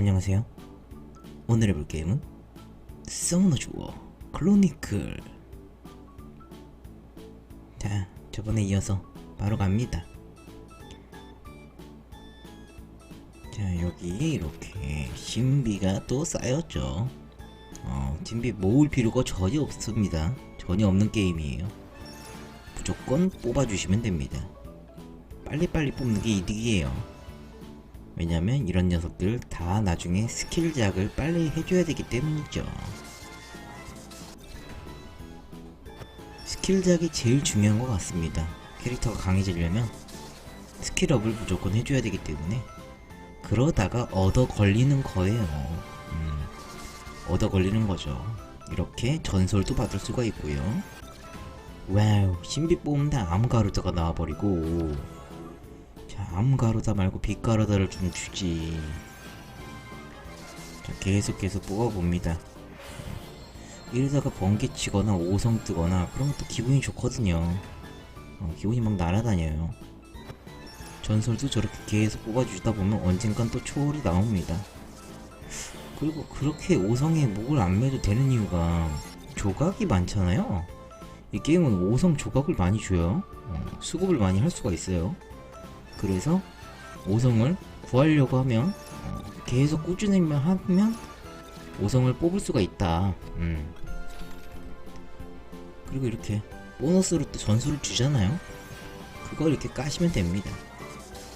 안녕하세요. 오늘 해볼 게임은 서머너 주어 클로니클. 자, 저번에 이어서 바로 갑니다. 자, 여기 이렇게 신비가 또 쌓였죠. 어, 신비 모을 필요가 전혀 없습니다. 전혀 없는 게임이에요. 무조건 뽑아주시면 됩니다. 빨리빨리 뽑는 게 이득이에요. 왜냐면 이런 녀석들 다 나중에 스킬작을 빨리 해줘야 되기 때문이죠. 스킬작이 제일 중요한 것 같습니다. 캐릭터가 강해지려면 스킬업을 무조건 해줘야 되기 때문에 그러다가 얻어 걸리는 거예요. 음, 얻어 걸리는 거죠. 이렇게 전설도 받을 수가 있고요. 와우, 신비 뽑는다 암가루드가 나와버리고 자, 암 가루다 말고 빛 가루다를 좀 주지. 자, 계속 계속 뽑아봅니다. 이러다가 번개 치거나 오성 뜨거나 그러면 또 기분이 좋거든요. 어, 기분이 막 날아다녀요. 전설도 저렇게 계속 뽑아주다 보면 언젠간 또 초월이 나옵니다. 그리고 그렇게 오성에 목을 안 매도 되는 이유가 조각이 많잖아요. 이 게임은 오성 조각을 많이 줘요. 어, 수급을 많이 할 수가 있어요. 그래서 5성을 구하려고 하면 어, 계속 꾸준히만 하면 5성을 뽑을 수가 있다. 음. 그리고 이렇게 보너스로 또 전술을 주잖아요. 그걸 이렇게 까시면 됩니다.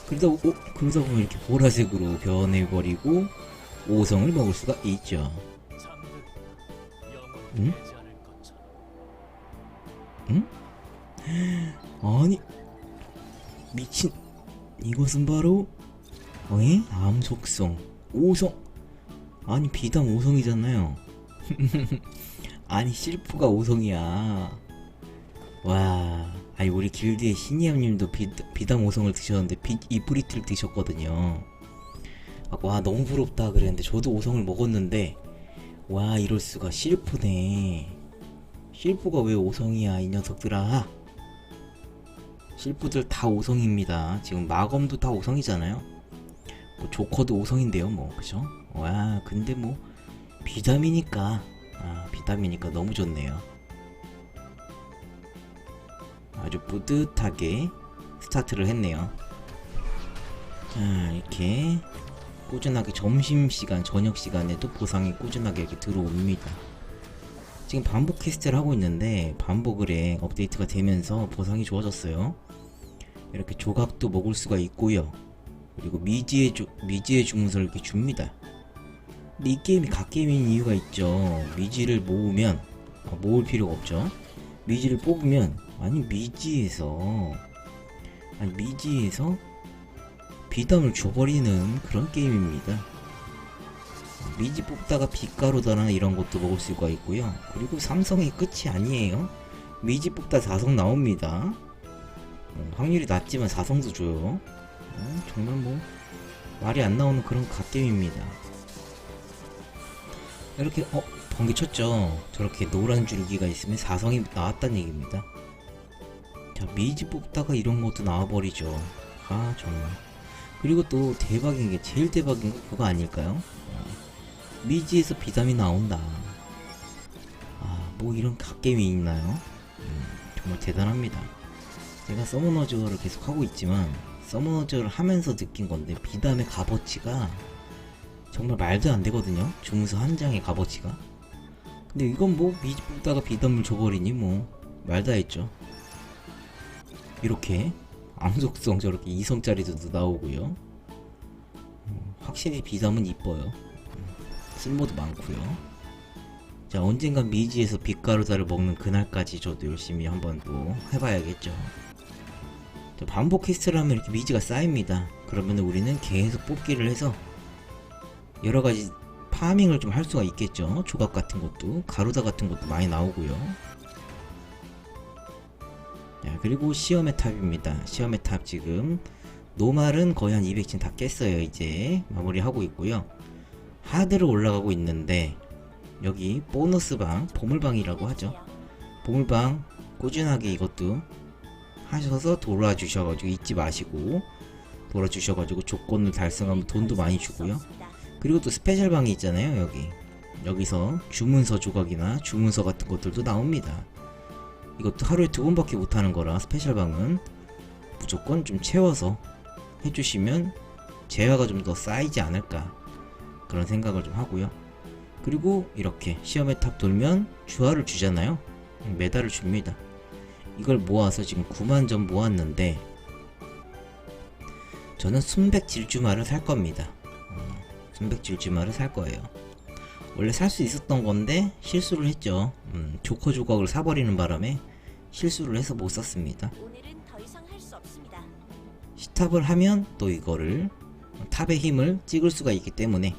그러다, 오, 그러다 보면 이렇게 보라색으로 변해버리고 5성을 먹을 수가 있죠. 응? 응? 아니 미친 이것은 바로 어이? 암속성 오성? 아니 비담 오성이잖아요. 아니 실프가 오성이야. 와 아니 우리 길드의 신이함님도 비, 비담 오성을 드셨는데 비, 이프리트를 드셨거든요. 아, 와 너무 부럽다 그랬는데 저도 오성을 먹었는데 와 이럴수가. 실프네. 실프가 왜 오성이야 이 녀석들아 실프들 다 5성입니다. 지금 마검도 다 5성이잖아요. 뭐 조커도 5성인데요, 뭐 그죠? 와, 근데 뭐 비담이니까 아, 비담이니까 너무 좋네요. 아주 뿌듯하게 스타트를 했네요. 자, 이렇게 꾸준하게 점심시간, 저녁시간에도 보상이 꾸준하게 이렇게 들어옵니다. 지금 반복 퀘스트를 하고 있는데 반복을 해 업데이트가 되면서 보상이 좋아졌어요. 이렇게 조각도 먹을 수가 있고요. 그리고 미지의 주, 미지의 주문서를 이렇게 줍니다. 근데 이 게임이 갓게임인 이유가 있죠. 미지를 모으면 아, 모을 필요가 없죠. 미지를 뽑으면 아니 미지에서 아니 미지에서 비담을 줘버리는 그런 게임입니다. 미지 뽑다가 빛가루다나 이런 것도 먹을 수가 있고요. 그리고 삼성이 끝이 아니에요. 미지 뽑다 4성 나옵니다. 어, 확률이 낮지만 4성도 줘요. 어, 정말 뭐 말이 안 나오는 그런 갓게임입니다. 이렇게 어 번개 쳤죠. 저렇게 노란 줄기가 있으면 4성이 나왔다는 얘기입니다. 자 미지 뽑다가 이런 것도 나와버리죠. 아 정말. 그리고 또 대박인 게 제일 대박인 게 그거 아닐까요? 어, 미지에서 비담이 나온다. 아, 뭐 이런 갓게임이 있나요? 음, 정말 대단합니다. 제가 서머너즈를 계속 하고 있지만, 서머너즈를 하면서 느낀 건데, 비담의 값어치가 정말 말도 안 되거든요? 주문서 한 장의 값어치가. 근데 이건 뭐, 미지 뽑다가 비담을 줘버리니 뭐, 말다 했죠. 이렇게, 암속성 저렇게 2성짜리도 나오고요. 음, 확실히 비담은 이뻐요. 쓸모도 많고요. 자 언젠간 미지에서 빛가루다를 먹는 그날까지 저도 열심히 한번 또 해봐야겠죠. 자, 반복 퀘스트를 하면 이렇게 미지가 쌓입니다. 그러면 우리는 계속 뽑기를 해서 여러 가지 파밍을 좀 할 수가 있겠죠. 조각 같은 것도 가루다 같은 것도 많이 나오고요. 자, 그리고 시험의 탑입니다. 시험의 탑 지금 노말은 거의 한 200진 다 깼어요. 이제 마무리하고 있고요. 하드로 올라가고 있는데 여기 보너스방 보물방이라고 하죠 보물방 꾸준하게 이것도 하셔서 돌아주셔가지고 잊지 마시고 돌아주셔가지고 조건을 달성하면 돈도 많이 주고요. 그리고 또 스페셜 방이 있잖아요 여기. 여기서 주문서 조각이나 주문서 같은 것들도 나옵니다. 이것도 하루에 두 번밖에 못하는 거라 스페셜 방은 무조건 좀 채워서 해주시면 재화가 좀 더 쌓이지 않을까 그런 생각을 좀 하고요. 그리고 이렇게 시험의 탑 돌면 주화를 주잖아요. 메달을 줍니다 이걸 모아서 지금 9만 점 모았는데 저는 순백 질주마를 살 겁니다 어, 순백 질주마를 살 거예요 원래 살 수 있었던 건데 실수를 했죠 음, 조커 조각을 사버리는 바람에 실수를 해서 못 샀습니다. 시탑을 하면 또 이거를 탑의 힘을 찍을 수가 있기 때문에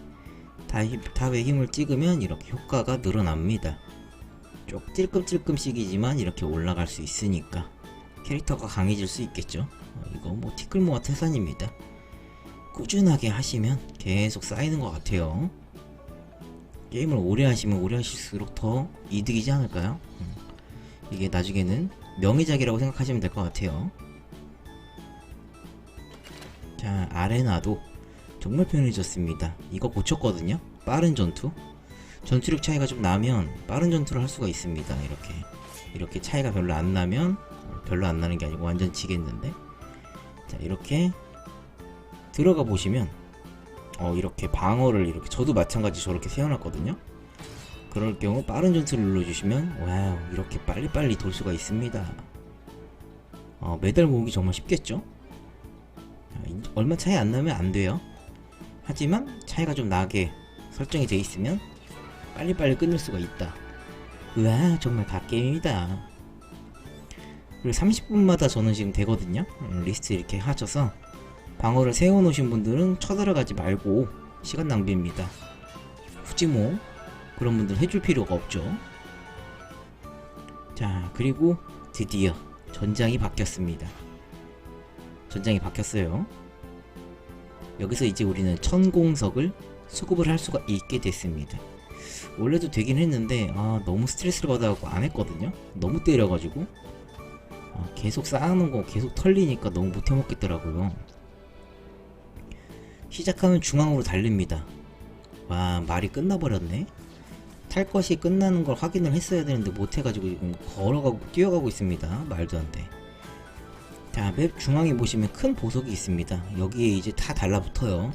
탑- 탑의 힘을 찍으면 이렇게 효과가 늘어납니다. 쪽 찔끔찔끔씩이지만 이렇게 올라갈 수 있으니까 캐릭터가 강해질 수 있겠죠. 어, 이거 뭐 티끌모아 태산입니다. 꾸준하게 하시면 계속 쌓이는 것 같아요. 게임을 오래 하시면 오래 하실수록 더 이득이지 않을까요? 음. 이게 나중에는 명예작이라고 생각하시면 될 것 같아요. 자, 아레나도 정말 편해졌습니다. 이거 고쳤거든요. 빠른 전투. 전투력 차이가 좀 나면 빠른 전투를 할 수가 있습니다. 이렇게. 이렇게 차이가 별로 안 나면 어, 별로 안 나는 게 아니고 완전 지겠는데. 자, 이렇게 들어가 보시면 어, 이렇게 방어를 이렇게 저도 마찬가지 저렇게 세워놨거든요. 그럴 경우 빠른 전투를 눌러주시면 와우 이렇게 빨리빨리 돌 수가 있습니다. 어, 메달 모으기 정말 쉽겠죠? 자, 이- 얼마 차이 안 나면 안 돼요. 하지만 차이가 좀 나게 설정이 돼 있으면 빨리빨리 끊을 수가 있다. 우와 정말 갓게임이다. 그리고 30분마다 저는 지금 되거든요. 음, 리스트 이렇게 하셔서 방어를 세워놓으신 분들은 쳐들어가지 말고 시간 낭비입니다. 굳이 뭐 그런 분들 해줄 필요가 없죠. 자 그리고 드디어 전장이 바뀌었습니다. 전장이 바뀌었어요. 여기서 이제 우리는 천공석을 수급을 할 수가 있게 됐습니다. 원래도 되긴 했는데 아 너무 스트레스를 받아갖고 안 했거든요. 너무 때려가지고 아, 계속 쌓아놓은 거 계속 털리니까 너무 못해먹겠더라고요. 시작하면 중앙으로 달립니다. 와 말이 끝나버렸네. 탈 것이 끝나는 걸 확인을 했어야 되는데 못해가지고 지금 걸어가고 뛰어가고 있습니다. 말도 안 돼. 자, 맵 중앙에 보시면 큰 보석이 있습니다. 여기에 이제 다 달라붙어요.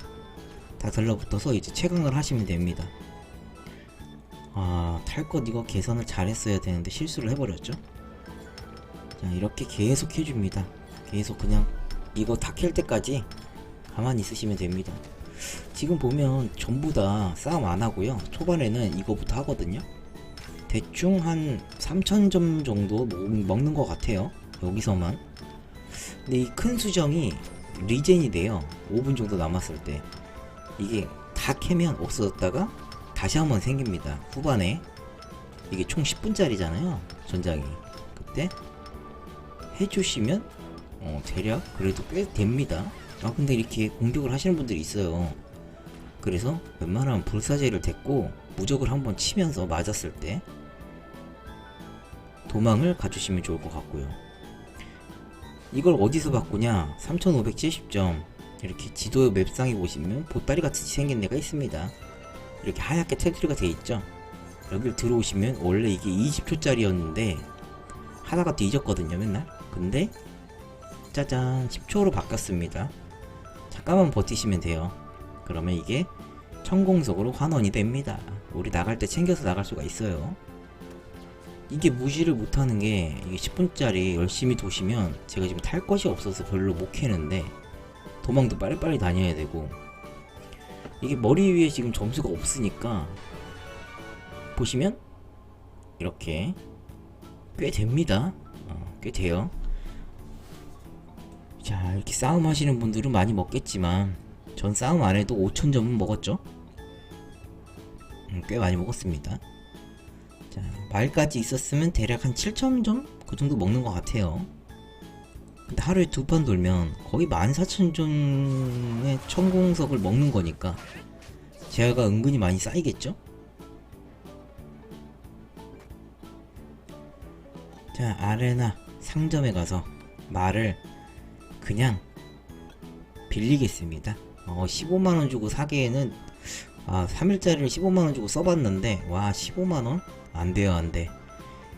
다 달라붙어서 이제 채광을 하시면 됩니다. 아, 탈 것 이거 계산을 잘 했어야 되는데 실수를 해버렸죠. 자, 이렇게 계속 해줍니다. 계속 그냥 이거 다 캘 때까지 가만히 있으시면 됩니다. 지금 보면 전부 다 싸움 안 하고요. 초반에는 이거부터 하거든요. 대충 한 3,000점 정도 먹- 먹는 것 같아요. 여기서만. 근데 이 큰 수정이 리젠이 돼요. 5분 정도 남았을 때. 이게 다 캐면 없어졌다가 다시 한번 생깁니다. 후반에. 이게 총 10분짜리잖아요. 전장이. 그때 해주시면 어, 대략 그래도 꽤 됩니다. 아 근데 이렇게 공격을 하시는 분들이 있어요. 그래서 웬만하면 불사제를 댔고 무적을 한번 치면서 맞았을 때 도망을 가주시면 좋을 것 같고요. 이걸 어디서 바꾸냐? 3570점 이렇게 지도 맵상에 보시면 보따리 같이 생긴 데가 있습니다. 이렇게 하얗게 테두리가 돼 있죠. 여기를 들어오시면 원래 이게 20초짜리였는데 하다가 뒤졌거든요 맨날. 근데 짜잔 10초로 바뀌었습니다. 잠깐만 버티시면 돼요. 그러면 이게 천공석으로 환원이 됩니다. 우리 나갈 때 챙겨서 나갈 수가 있어요. 이게 무시를 못하는 게 이게 10분짜리 열심히 도시면 제가 지금 탈 것이 없어서 별로 못 캐는데 도망도 빨리빨리 다녀야 되고 이게 머리 위에 지금 점수가 없으니까 보시면 이렇게 꽤 됩니다. 어, 꽤 돼요. 자 이렇게 싸움 하시는 분들은 많이 먹겠지만 전 싸움 안 해도 5천점은 먹었죠 음, 꽤 많이 먹었습니다 자 말까지 있었으면 대략 한 7천점 그 정도 먹는 것 같아요 근데 하루에 두 판 돌면 거의 14,000점의 천공석을 먹는 거니까 제아가 은근히 많이 쌓이겠죠 자 아레나 상점에 가서 말을 그냥 빌리겠습니다. 어, 15만원 주고 사기에는 아 3일짜리를 15만원 주고 써봤는데 와 15만원? 안돼요 안돼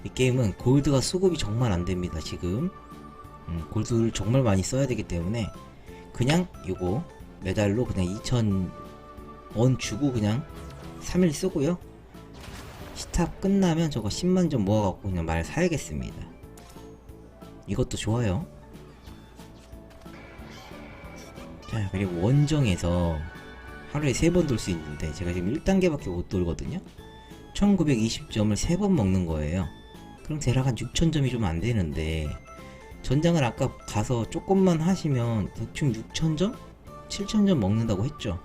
이 게임은 골드가 수급이 정말 안됩니다 지금 음, 골드를 정말 많이 써야 되기 때문에 그냥 요거 메달로 그냥 2,000원 주고 그냥 3일 쓰고요. 스탑 끝나면 저거 10만점 모아갖고 그냥 말 사야겠습니다. 이것도 좋아요. 자 그리고 원정에서 하루에 3번 돌 수 있는데 제가 지금 1단계밖에 못 돌거든요. 1920점을 3번 먹는 거예요. 그럼 대략 한 6000점이 좀 안 되는데 전장을 아까 가서 조금만 하시면 대충 6000점? 7000점 먹는다고 했죠.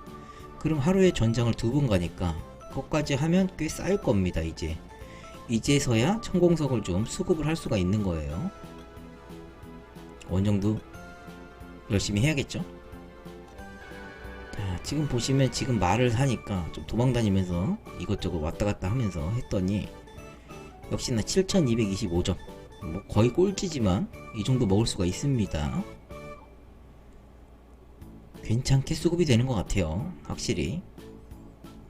그럼 하루에 전장을 두 번 가니까 그것까지 하면 꽤 쌓일 겁니다 이제. 이제서야 천공석을 좀 수급을 할 수가 있는 거예요. 원정도 열심히 해야겠죠? 자, 지금 보시면 지금 말을 하니까 좀 도망다니면서 이것저것 왔다 갔다 하면서 했더니 역시나 7225점 뭐 거의 꼴찌지만 이 정도 먹을 수가 있습니다. 괜찮게 수급이 되는 것 같아요 확실히.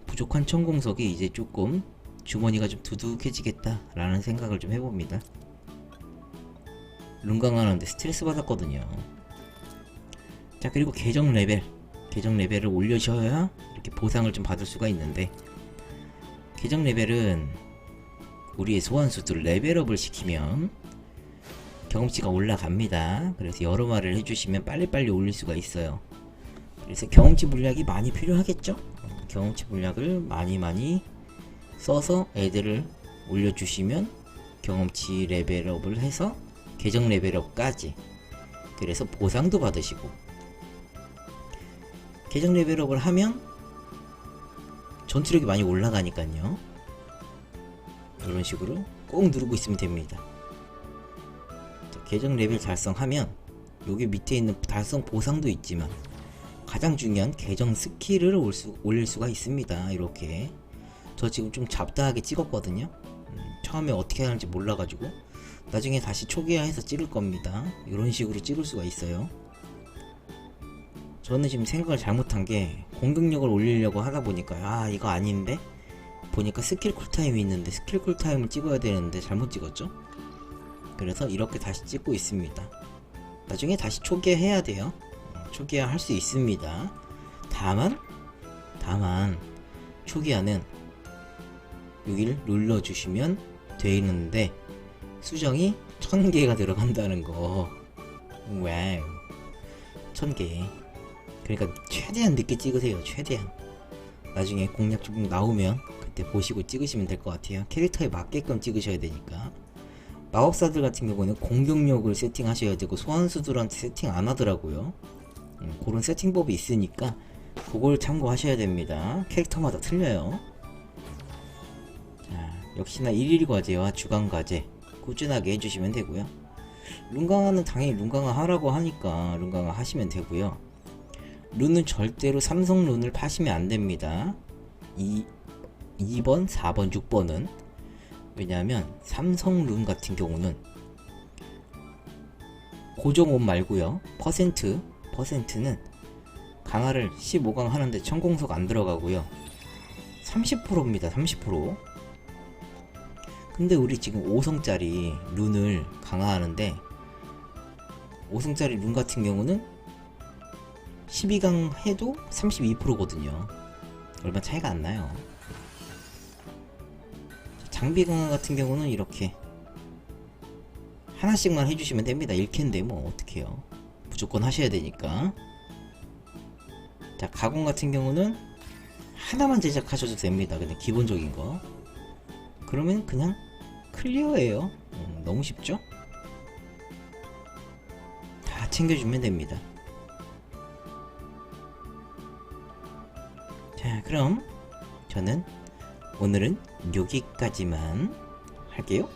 부족한 천공석이 이제 조금 주머니가 좀 두둑해지겠다 라는 생각을 좀 해봅니다. 룬강하는데 스트레스 받았거든요. 자 그리고 계정 레벨. 계정 레벨을 올려셔야 이렇게 보상을 좀 받을 수가 있는데 계정 레벨은 우리의 소환수들 레벨업을 시키면 경험치가 올라갑니다. 그래서 여러 말을 해주시면 빨리빨리 올릴 수가 있어요. 그래서 경험치 물약이 많이 필요하겠죠? 경험치 물약을 많이 많이 써서 애들을 올려주시면 경험치 레벨업을 해서 계정 레벨업까지 그래서 보상도 받으시고 계정 레벨업을 하면 전투력이 많이 올라가니까요. 이런 식으로 꼭 누르고 있으면 됩니다. 자, 계정 레벨 달성하면 여기 밑에 있는 달성 보상도 있지만 가장 중요한 계정 스킬을 올 수, 올릴 수가 있습니다. 이렇게 저 지금 좀 잡다하게 찍었거든요. 음, 처음에 어떻게 하는지 몰라가지고 나중에 다시 초기화해서 찍을 겁니다. 이런 식으로 찍을 수가 있어요. 저는 지금 생각을 잘못한 게 공격력을 올리려고 하다 보니까 아 이거 아닌데 보니까 스킬 쿨타임이 있는데 스킬 쿨타임을 찍어야 되는데 잘못 찍었죠? 그래서 이렇게 다시 찍고 있습니다. 나중에 다시 초기화 해야 돼요. 어, 초기화 할 수 있습니다. 다만, 다만, 초기화는 여기를 눌러주시면 되는데, 수정이 1000개가 들어간다는 거. 와우. 1000개. 그러니까 최대한 늦게 찍으세요. 최대한. 나중에 공략 좀 나오면 그때 보시고 찍으시면 될 것 같아요. 캐릭터에 맞게끔 찍으셔야 되니까. 마법사들 같은 경우는 공격력을 세팅하셔야 되고 소환수들한테 세팅 안 하더라고요. 음, 그런 세팅법이 있으니까 그걸 참고하셔야 됩니다. 캐릭터마다 틀려요. 자, 역시나 일일 과제와 주간 과제 꾸준하게 해주시면 되고요. 룬강화는 당연히 룬강화 하라고 하니까 룬강화 하시면 되고요. 룬은 절대로 삼성 룬을 파시면 안 됩니다. 이 2번, 4번, 6번은 왜냐하면 삼성 룬 같은 경우는 고정 옷 말고요. 퍼센트, 퍼센트는 강화를 15강 하는데 천공석 안 들어가고요. 30%입니다. 30%. 근데 우리 지금 5성짜리 룬을 강화하는데 5성짜리 룬 같은 경우는 12강 해도 32%거든요. 얼마 차이가 안 나요. 장비 강화 같은 경우는 이렇게 하나씩만 해주시면 됩니다. 1캔데 뭐 어떡해요. 무조건 하셔야 되니까. 자, 가공 같은 경우는 하나만 제작하셔도 됩니다. 그냥 기본적인 거. 그러면 그냥 클리어예요. 음, 너무 쉽죠? 다 챙겨주면 됩니다. 자, 그럼 저는 오늘은 여기까지만 할게요.